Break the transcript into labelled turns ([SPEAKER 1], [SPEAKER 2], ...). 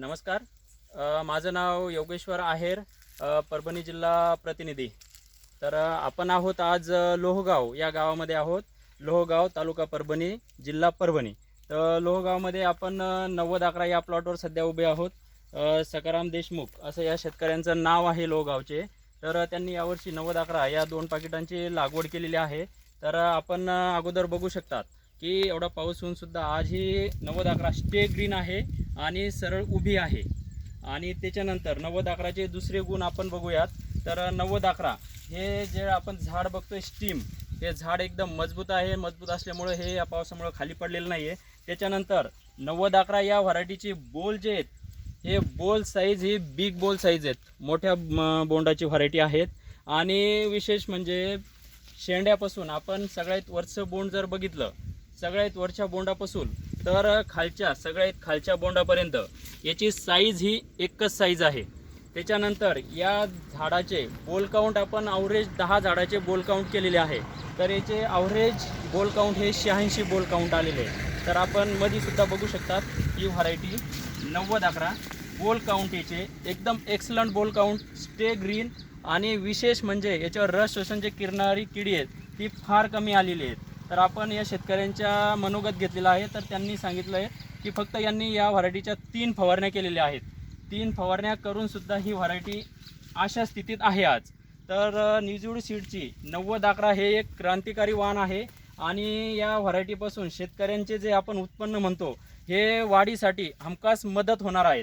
[SPEAKER 1] नमस्कार. माझं नाव योगेश्वर आहेर परभणी जिल्हा प्रतिनिधी. तर आपण आहोत आज लोहगाव या गावामध्ये आहोत. लोहगाव तालुका परभणी जिल्हा परभणी. तर लोहगावमध्ये आपण नव्वद अकरा या प्लॉटवर सध्या उभे आहोत. सकाराम देशमुख असं या शेतकऱ्यांचं नाव आहे लोहगावचे. तर त्यांनी यावर्षी नव्वद अकरा या दोन पाकिटांची लागवड केलेली आहे. तर आपण अगोदर बघू शकतात की एवढा पाऊस होऊन सुद्धा आज ही नव्वद अकरा स्टे ग्रीन आहे. आणि सरळ उभी आहे. आणि त्याच्यानंतर नव्वद अकराचे दुसरे गुण आपण बघूयात. तर नव्वद अकरा हे जे आपण झाड बघतोय स्टीम हे झाड एकदम मजबूत आहे. मजबूत असल्यामुळे हे या पावसामुळे खाली पडलेलं नाही आहे त्याच्यानंतर नव्वद अकरा या व्हरायटीची बोल जे आहेत हे बोल साईज ही बिग बोल साईज आहेत. मोठ्या बोंडाची व्हरायटी आहेत. आणि विशेष म्हणजे शेंड्यापासून आपण सगळ्यात वरचं बोंड जर बघितलं सगळ्यात वरच्या बोंडापासून तर खालच्या सगळ्यात खालच्या बोंडापर्यंत याची साईज ही एकच साईज आहे. त्याच्यानंतर या झाडाचे बोल काउंट आपण अवरेज दहा झाडाचे बोल काउंट केलेले आहे. तर याचे अवरेज बोल काउंट हे शहाऐंशी बोल काउंट आलेले आहे. तर आपण मध्ये सुद्धा बघू शकतात ही व्हरायटी नव्वद अकरा. बोल काउंट याचे एकदम एक्सलंट बोल काउंट स्टे ग्रीन आणि विशेष म्हणजे याच्यावर रस जे किरणारी किडी आहेत ती फार कमी आलेली आहेत. तर आपण या शेतकऱ्यांच्या मनोगत घेतलेला आहे. तर त्यांनी सांगितलं आहे की फक्त यांनी या व्हरायटीच्या तीन फवारण्या केलेल्या आहेत. तीन फवारण्या करूनसुद्धा ही व्हरायटी अशा स्थितीत आहे आज. तर निजूड सीडची नव्वद अकरा हे एक क्रांतिकारी वाण आहे आणि या व्हरायटीपासून शेतकऱ्यांचे जे आपण उत्पन्न म्हणतो हे वाढीसाठी हमखास मदत होणार आहे.